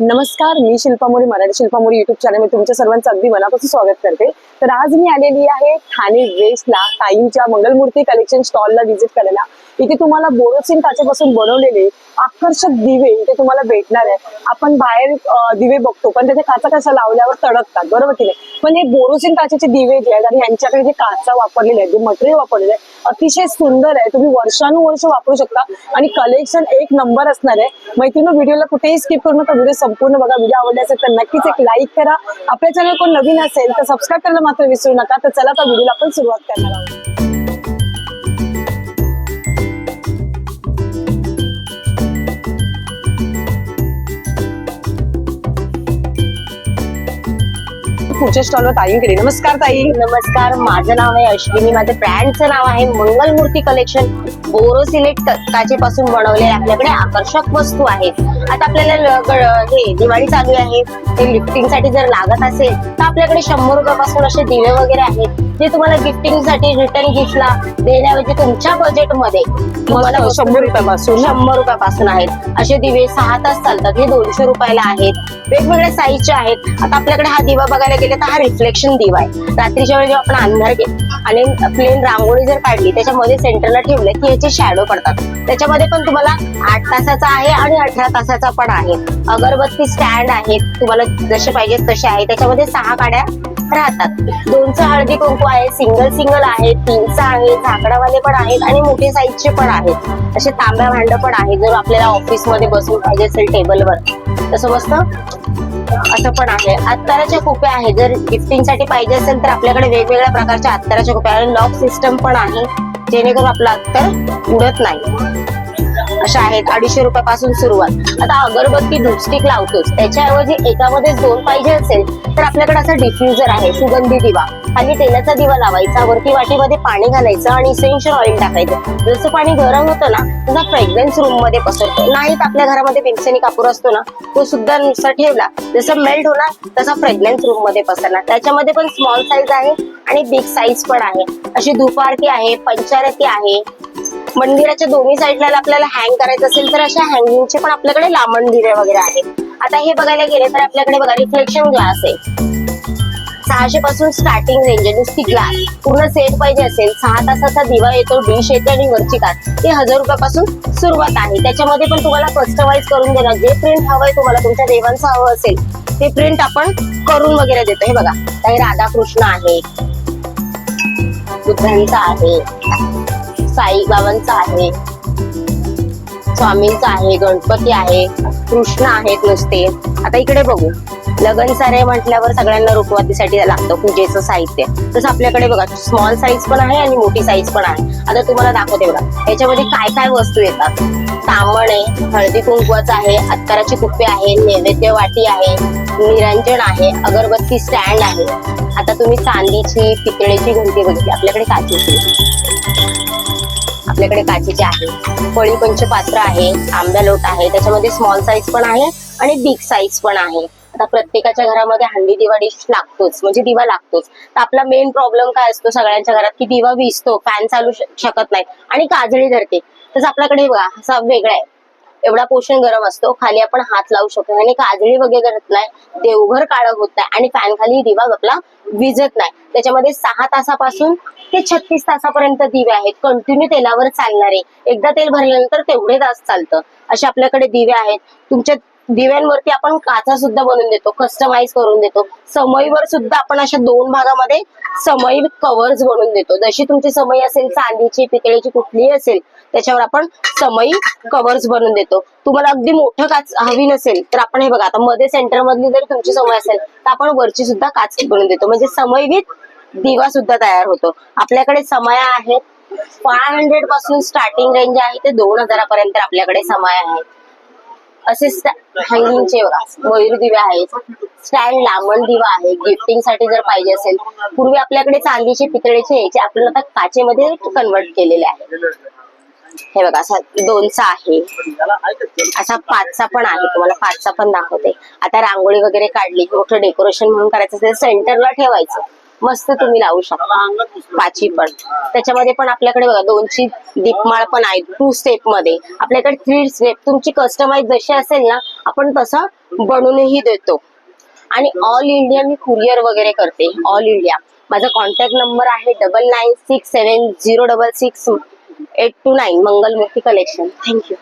नमस्कार मी Shilpa More Marathi Shilpa More YouTube channel तुमच्या सर्वांचं अगदी मनापासून स्वागत करते. तर आज मी आलेली आहे ठाणे वेस्टला ताईंच्या मंगलमूर्ती कलेक्शन स्टॉलला व्हिजिट करायला. इथे तुम्हाला बोरोसिन काचेपासून बनवलेले आकर्षक दिवे इथे तुम्हाला भेटणार आहे आपण बाहेर दिवे बघतो पण त्याच्या काचा कसा लावल्यावर तडकतात बरोबर की नाही? पण हे बोरोसिन काचेचे दिवे जे आहेत आणि यांच्याकडे जे काचा वापरलेले आहे जे मटेरियल वापरलेले आहे अतिशय सुंदर आहे. तुम्ही वर्षानुवर्ष वापरू शकता. आणि कलेक्शन एक नंबर असणार आहे. मैत्रिणी व्हिडिओला कुठेही स्किप करू नका. व्हिडिओ संपूर्ण बघा. व्हिडिओ आवडला असेल तर नक्कीच एक लाईक करा. आपल्या चॅनल कोण नवीन असेल तर सबस्क्राईब करायला मात्र विसरू नका. तर चला तर व्हिडिओला आपण सुरुवात करणार आहोत. पुढच्या स्टॉलवर ताईंकडे. नमस्कार ताई. नमस्कार माझं नाव आहे अश्विनी. माझं ब्रँडचं नाव आहे मंगलमूर्ती कलेक्शन बोरोसिलेट काचेपासून बनवलेल्या आपल्याकडे आकर्षक वस्तू आहेत. आता आपल्याला हे दिवाळी चालू आहे. ते लिफ्टिंगसाठी जर लागत असेल तर आपल्याकडे शंभर रुपयापासून असे दिवे वगैरे आहेत. जे तुम्हाला गिफ्टिंगसाठी रिटर्न गिफ्टला देण्याऐवजी तुमच्या बजेटमध्ये तुम्हाला शंभर रुपयापासून शंभर रुपयापासून आहेत. असे दिवे सहा तास चालतात. हे दोनशे रुपयाला आहेत. वेगवेगळ्या साईजचे आहेत. आता आपल्याकडे हा दिवा बघायला गेले तर हा रिफ्लेक्शन दिवा आहे. रात्रीच्या वेळी जेव्हा आपण अंधार घे आणि प्लेन रांगोळी जर काढली त्याच्यामध्ये सेंटरला ठेवले की याचे शॅडो पडतात. त्याच्यामध्ये पण तुम्हाला आठ तासाचा आहे आणि अठरा तासाचा पण आहे. अगरबत्ती स्टँड आहेत. तुम्हाला जसे पाहिजे तसे आहे. त्याच्यामध्ये सहा काड्या राहतात. दोनचं हळदी कुंकू आहे सिंगल सिंगल आहे तीनचं आहे झाकडावाले पण आहेत आणि मोठे साईजचे पण आहेत. असे तांब्या भांड पण आहे जर आपल्याला ऑफिसमध्ये बसून पाहिजे असेल टेबलवर तसं मस्त? असं पण आहे. अत्ताराच्या कुप्या आहेत. जर गिफ्टिंगसाठी पाहिजे असेल तर आपल्याकडे वेगवेगळ्या प्रकारच्या अत्तराच्या कुप्या आणि लॉक सिस्टम पण आहे. जेणेकरून आपला अत्तर उडत नाही. अशा आहेत अडीचशे रुपयापासून सुरुवात. आता अगरबत्ती धूपस्टिक लावतोच. त्याच्याऐवजी एकामध्ये दोन पाहिजे असेल तर आपल्याकडे असा डिफ्युजर आहे सुगंधी दिवा. खाली तेलाचा दिवा लावायचा वरती वाटीमध्ये पाणी घालायचं आणि इसेन्शियल ऑइल टाकायचं. जसं पाणी गरम होतं ना तसा फ्रेग्रन्स रूममध्ये पसरतो. नाही तर आपल्या घरामध्ये पेन्सिनी कापूर असतो ना तो सुद्धा नुसता ठेवला. जसं मेल्ट होणार तसा फ्रेग्रन्स रूममध्ये पसरणार. त्याच्यामध्ये पण स्मॉल साईज आहे आणि बिग साईज पण आहे. अशी धुपारती आहे पंचारती आहे मंदिराच्या दोन्ही साईडला आपल्याला हँग करायचं असेल तर अशा हँगिंगचे पण आपल्याकडे लांबण वगैरे आहेत. आता हे बघायला गेले तर आपल्याकडे बघा रिफ्लेक्शन ग्लास आहे. सहाशे पासून स्टार्टिंग रेंज आहे. नुसती ग्लास पूर्ण सेट पाहिजे असेल. सहा तासाचा दिवा येतो डिश येते आणि वरची काच ते हजार रुपयापासून सुरुवात आहे. त्याच्यामध्ये पण तुम्हाला कस्टमाइज करून देणार. जे प्रिंट हवंय तुम्हाला तुमच्या देवांचं हवं असेल ते प्रिंट आपण करून वगैरे देतो. हे बघा काही राधाकृष्ण आहे. बुद्धांचा आहे. साई बाबांचा आहे. स्वामींचा आहे गणपती आहे कृष्ण आहेत नुसते. आता इकडे बघू. लगन सारे म्हटल्यावर सगळ्यांना रुखवातीसाठी लागतं पूजेचं साहित्य. तसं आपल्याकडे बघा स्मॉल साईज पण आहे आणि मोठी साईज पण आहे. आता तुम्हाला दाखवते बघा. याच्यामध्ये काय काय वस्तू येतात? तांबण आहे हळदी कुंकवाचं आहे अत्तराची कुप्पे आहे नैवेद्य वाटी आहे निरंजन आहे अगरबत्ती स्टँड आहे. आता तुम्ही चांदीची पितळेची घंटी बघितली. आपल्याकडे काचेची आपल्याकडे काचेचे आहे. पळी पंचपात्र आहे आंब्या लोट आहे त्याच्यामध्ये स्मॉल साईज पण आहे आणि बिग साईज पण आहे. आता प्रत्येकाच्या घरामध्ये हंडी दिवा डिश लागतोच म्हणजे दिवा लागतोच. तर आपला मेन प्रॉब्लेम काय असतो सगळ्यांच्या घरात? की दिवा विजतो फॅन चालू शकत नाही आणि काजळी धरते. तसं आपल्याकडे बघा असा वेगळा आहे. एवढा पोषण गरम असतो. खाली आपण हात लावू शकतो. आणि काजळी वगैरे करत नाही. देवघर काळं होत नाही. आणि फॅन खाली दिवा आपला विजत नाही. त्याच्यामध्ये सहा तासापासून ते छत्तीस तासापर्यंत दिवे आहेत. कंटिन्यू तेलावर चालणारे. एकदा तेल भरल्यानंतर तेवढे तास चालतं. असे आपल्याकडे दिवे आहेत. तुमच्या दिव्यांवरती आपण काचा सुद्धा बनवून देतो. कस्टमाइज करून देतो. समईवर सुद्धा आपण अशा दोन भागामध्ये समई कव्हर्स बनवून देतो. जशी तुमची समई असेल चांदीची पितळेची कुठलीही असेल त्याच्यावर आपण समई कव्हर्स बनवून देतो. तुम्हाला अगदी मोठं काच हवी नसेल तर आपण हे बघा आता मध्ये सेंटर मधली जर तुमची समय असेल तर आपण वरची सुद्धा काच बनवून देतो. म्हणजे समय विथ दिवा सुद्धा तयार होतो. आपल्याकडे समया आहेत फाय हंड्रेडपासून स्टार्टिंग रेंज आहे ते दोन हजारापर्यंत आपल्याकडे समय आहेत असे हँगिंगचे मयूर दिवे आहेत स्टँड लांबण दिवा आहे गिफ्टिंगसाठी जर पाहिजे असेल पूर्वी आपल्याकडे चांदीचे पितळेचे यायचे आपण आता काचेमध्ये कन्वर्ट केलेले आहे. हे बघा असा दोनचा आहे. असा पाचचा पण आहे तुम्हाला पाचचा पण दाखवते. आता रांगोळी वगैरे काढली मोठं डेकोरेशन म्हणून करायचं असेल सेंटरला ठेवायचं. मस्त तुम्ही लावू शकता. पाची पण. त्याच्यामध्ये पण आपल्याकडे बघा दोनची दीपमाळ पण आहे टू स्टेपमध्ये. आपल्याकडे थ्री स्टेप तुमची कस्टमाइज जशी असेल ना आपण तसं बनवूनही देतो. आणि ऑल इंडिया मी कुरिअर वगैरे करते ऑल इंडिया माझा कॉन्टॅक्ट नंबर आहे double nine six seven zero double six eight two nine Mangalmurti collection. Thank you.